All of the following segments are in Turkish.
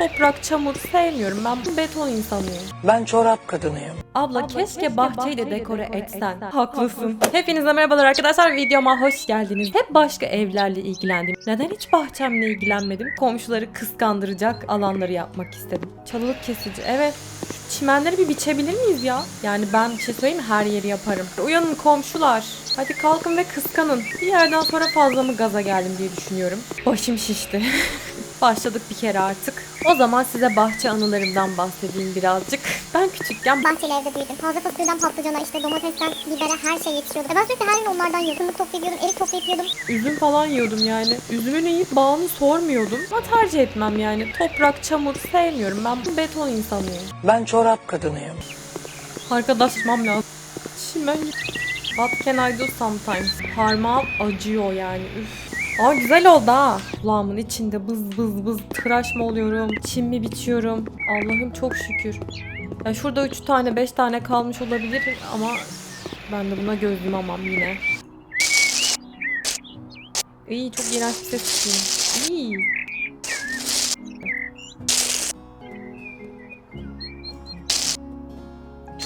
Toprak, çamur sevmiyorum. Ben beton insanıyım. Ben çorap kadınıyım. Abla, keşke, bahçeyi de dekore etsen. Haklısın. Hepinize merhabalar arkadaşlar. Videoma hoş geldiniz. Hep başka evlerle ilgilendim. Neden hiç bahçemle ilgilenmedim? Komşuları kıskandıracak alanları yapmak istedim. Çalılık kesici. Evet. Şu çimenleri bir biçebilir miyiz ya? Yani ben bir şey söyleyeyim mi? Her yeri yaparım. Uyanın komşular. Hadi kalkın ve kıskanın. Bir yerden sonra fazla mı gaza geldim diye düşünüyorum. Başım şişti. Başladık bir kere artık. O zaman size bahçe anılarımdan bahsedeyim birazcık. Ben küçükken Bahçeli evde büyüdüm. Taze fasulyeden patlıcana, işte domatesten bibere her şey yetişiyordu. Ve ben sürekli her gün onlardan yiyordum. Fındık toplayıp erik toplayıp yiyordum. üzüm falan yiyordum yani. Üzümün yiyip bağını sormuyordum. Ama tercih etmem yani. Toprak, çamur sevmiyorum. Ben beton insanıyım. Ben çorap kadınıyım. Arkadaşmam lazım. Çimen What can I do sometimes? Parmağım acıyor yani. Üf. Aa güzel oldu ha. Kulağımın içinde bız bız bız tıraş mı oluyorum? Çim mi biçiyorum? Allah'ım çok şükür. Ya şurada 3 tane 5 tane kalmış olabilir ama ben de buna göz yumamam yine. İyi çok iğrenç bir ses çıkıyor. İyi.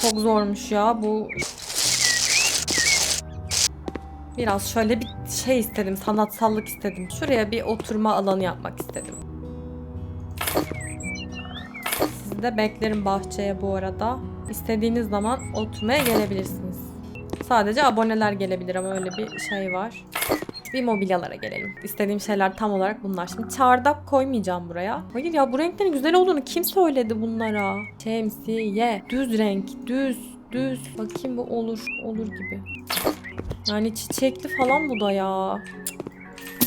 Çok zormuş ya bu. Biraz şöyle bir şey istedim, sanatsallık istedim. Şuraya bir oturma alanı yapmak istedim. Sizi de beklerim bahçeye bu arada. İstediğiniz zaman oturmaya gelebilirsiniz. Sadece aboneler gelebilir ama öyle bir şey var. Bir mobilyalara gelelim. İstediğim şeyler tam olarak bunlar. Şimdi çardak koymayacağım buraya. Hayır ya bu renklerin güzel olduğunu kim söyledi bunlara? Şemsiye. Düz renk. Düz. Düz. Bakayım bu olur. Olur gibi. Yani çiçekli falan bu da ya.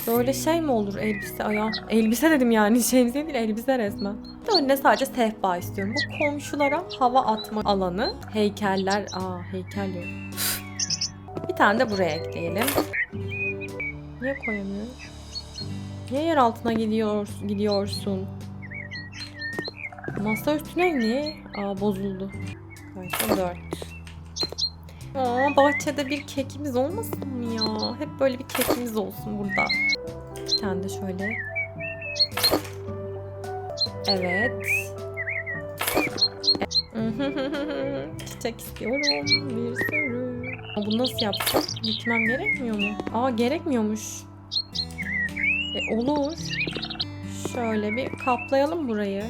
Böyle şey mi olur elbise ayağı? Elbise dedim yani şemsiye değil elbise resmen. Bir de önüne sadece sehpa istiyorum. Bu komşulara hava atma alanı. Heykeller. Aa heykel yok. Bir tane de buraya ekleyelim. Niye koyamıyorum? Niye yer altına gidiyor, gidiyorsun? Masa üstüne niye? Aa bozuldu. Kaçta 4. Aa bahçede bir kekimiz olmasın mı ya? Hep böyle bir kekimiz olsun burada. Bir tane de şöyle. Evet. Çiçek istiyorum bir sürü. Bunu nasıl yapacağım? Dikmem gerekmiyor mu? Aa gerekmiyormuş. E, olur. Şöyle bir kaplayalım burayı.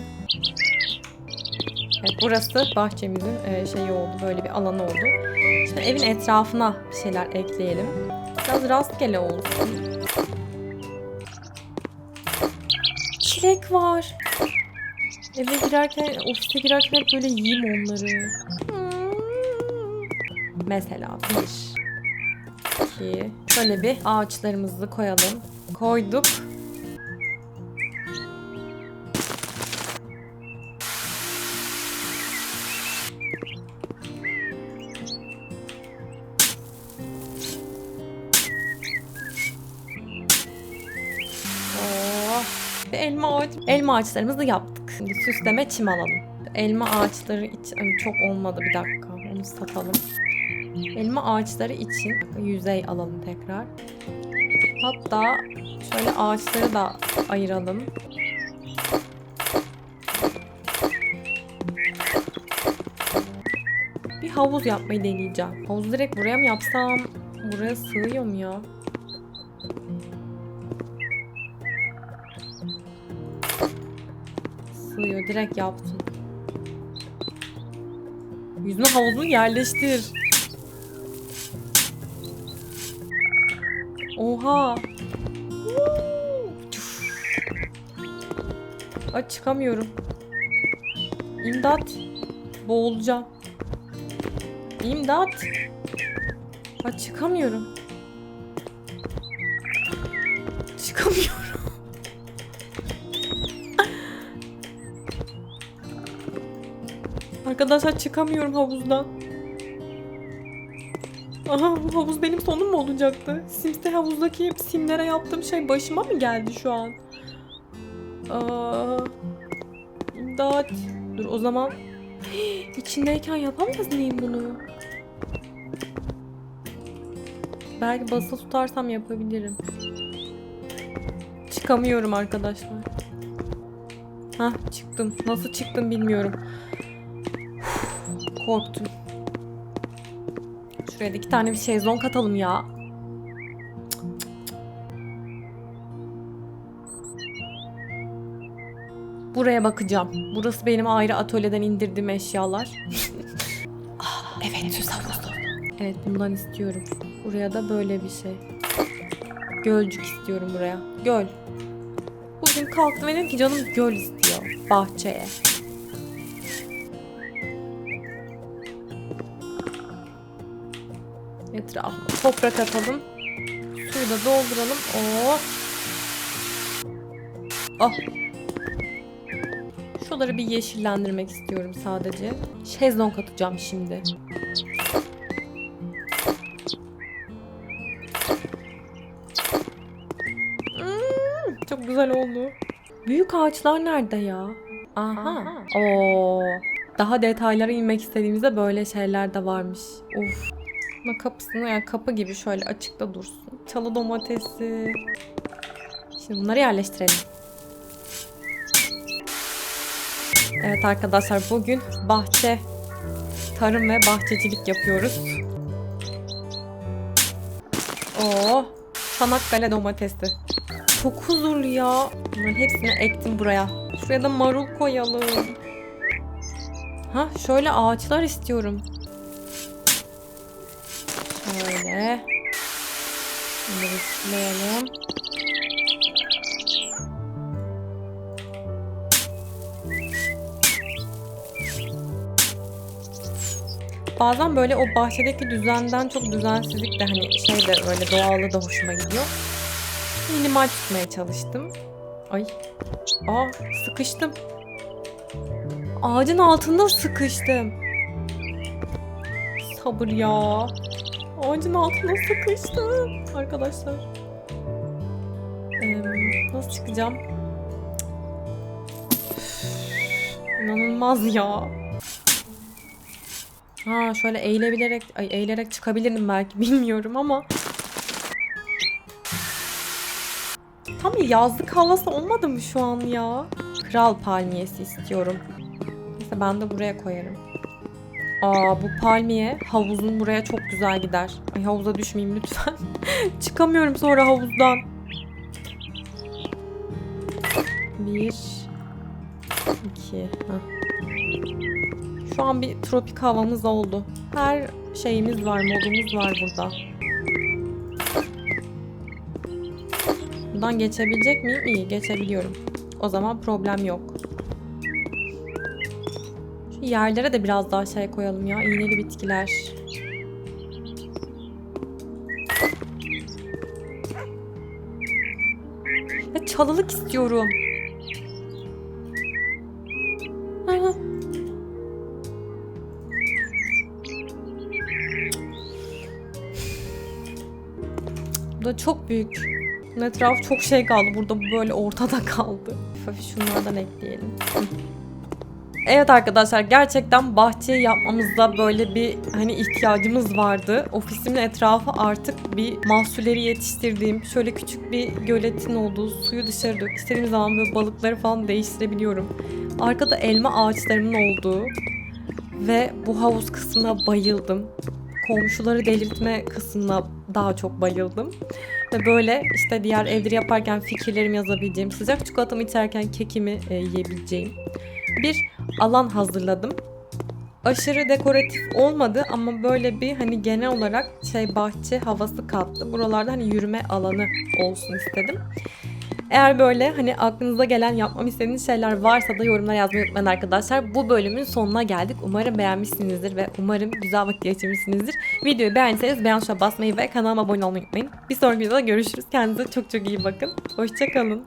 Evet burası bahçemizin e, şeyi oldu. Böyle bir alanı oldu. Şimdi evin etrafına bir şeyler ekleyelim. Biraz rastgele olsun. Çilek var. Eve girerken, ofise girerken hep böyle yiyeyim onları. Mesela bir, iki, şöyle bir ağaçlarımızı koyalım. Koyduk. Bir elma ağaç. Elma ağaçlarımızı yaptık. Şimdi süsleme çim alalım. Elma ağaçları için çok olmadı bir dakika. Onu satalım. Elma ağaçları için yüzey alalım tekrar. Hatta şöyle ağaçları da ayıralım. Bir havuz yapmayı deneyeceğim. Havuzu direkt buraya mı yapsam? Buraya sığıyor mu ya? Sığıyor. Direkt yaptım. Yüzme havuzunu yerleştir. Oha. Ay çıkamıyorum. İmdat. Boğulacağım. İmdat. Ay çıkamıyorum. Çıkamıyorum. Arkadaşlar çıkamıyorum havuzdan. Aha bu havuz benim sonum mu olacaktı? Sims'te havuzdaki simlere yaptığım şey başıma mı geldi şu an? Aa, imdat. Dur o zaman içindeyken yapamaz mıyım bunu? Belki basılı tutarsam yapabilirim. Çıkamıyorum arkadaşlar. Hah çıktım. Nasıl çıktım bilmiyorum. Korktum. Şuraya da iki tane bir şezlong atalım ya. Buraya bakacağım. Burası benim ayrı atölyeden indirdiğim eşyalar. Ah, evet süs havuzu. Evet bundan istiyorum. Buraya da böyle bir şey. Gölcük istiyorum buraya. Göl. Bugün kalktım ve dedim ki canım göl istiyor. Bahçeye. Etrafına toprak atalım. Suyu da dolduralım. Oo. Ah. Şuraları bir yeşillendirmek istiyorum sadece. Şezlong atacağım şimdi. Hmm, çok güzel oldu. Büyük ağaçlar nerede ya? Aha. Oo. Daha detaylara inmek istediğimizde böyle şeyler de varmış. Of. Ama kapısını yani kapı gibi şöyle açıkta dursun. Çalı domatesi. Şimdi bunları yerleştirelim. Evet arkadaşlar bugün bahçe tarım ve bahçecilik yapıyoruz. Oo, Çanakkale domatesi. Çok huzurlu ya. Bunların hepsini ektim buraya. Şuraya da marul koyalım. Ha şöyle ağaçlar istiyorum. Şöyle. Bunları sileyelim. Bazen böyle o bahçedeki düzenden çok düzensizlik de hani şey de böyle doğallığı da hoşuma gidiyor. Minimal tutmaya çalıştım. Ay. Aa sıkıştım. Ağacın altında sıkıştım. Sabır ya. Ağacın altına sıkıştım. Arkadaşlar. Ee, nasıl çıkacağım? İnanılmaz ya. Ha şöyle eğilebilerek, ay eğilerek çıkabilirim belki bilmiyorum ama. Tam yazlık havası olmadı mı şu an ya? Kral palmiyesi istiyorum. Neyse ben de buraya koyarım. Aa bu palmiye havuzun buraya çok güzel gider. Ay havuza düşmeyeyim lütfen. Çıkamıyorum sonra havuzdan. Bir. iki. Heh. Şu an bir tropik havamız oldu. Her şeyimiz var, modumuz var burada. Buradan geçebilecek miyim? İyi, geçebiliyorum. O zaman problem yok. Yerlere de biraz daha şey koyalım ya. İğneli bitkiler. Ya çalılık istiyorum. Bu da çok büyük. Bunun çok şey kaldı. Burada bu böyle ortada kaldı. Hafif şunlardan ekleyelim. Evet arkadaşlar gerçekten bahçe yapmamızda böyle bir hani ihtiyacımız vardı. Ofisimin etrafı artık bir mahsulleri yetiştirdiğim şöyle küçük bir göletin olduğu suyu dışarı dök. İstediğim zaman böyle balıkları falan değiştirebiliyorum. Arkada elma ağaçlarımın olduğu ve bu havuz kısmına bayıldım. Komşuları delirtme kısmına daha çok bayıldım. Ve böyle işte diğer evleri yaparken fikirlerimi yazabileceğim, sıcak çikolatamı içerken kekimi e, yiyebileceğim bir alan hazırladım. Aşırı dekoratif olmadı ama böyle bir hani genel olarak şey bahçe havası kattı. Buralarda hani yürüme alanı olsun istedim. Eğer böyle hani aklınıza gelen yapmam istediğiniz şeyler varsa da yorumlara yazmayı unutmayın arkadaşlar. Bu bölümün sonuna geldik. Umarım beğenmişsinizdir ve umarım güzel vakit geçirmişsinizdir. Videoyu beğendiyseniz beğen tuşuna basmayı ve kanalıma abone olmayı unutmayın. Bir sonraki videoda görüşürüz. Kendinize çok çok iyi bakın. Hoşçakalın.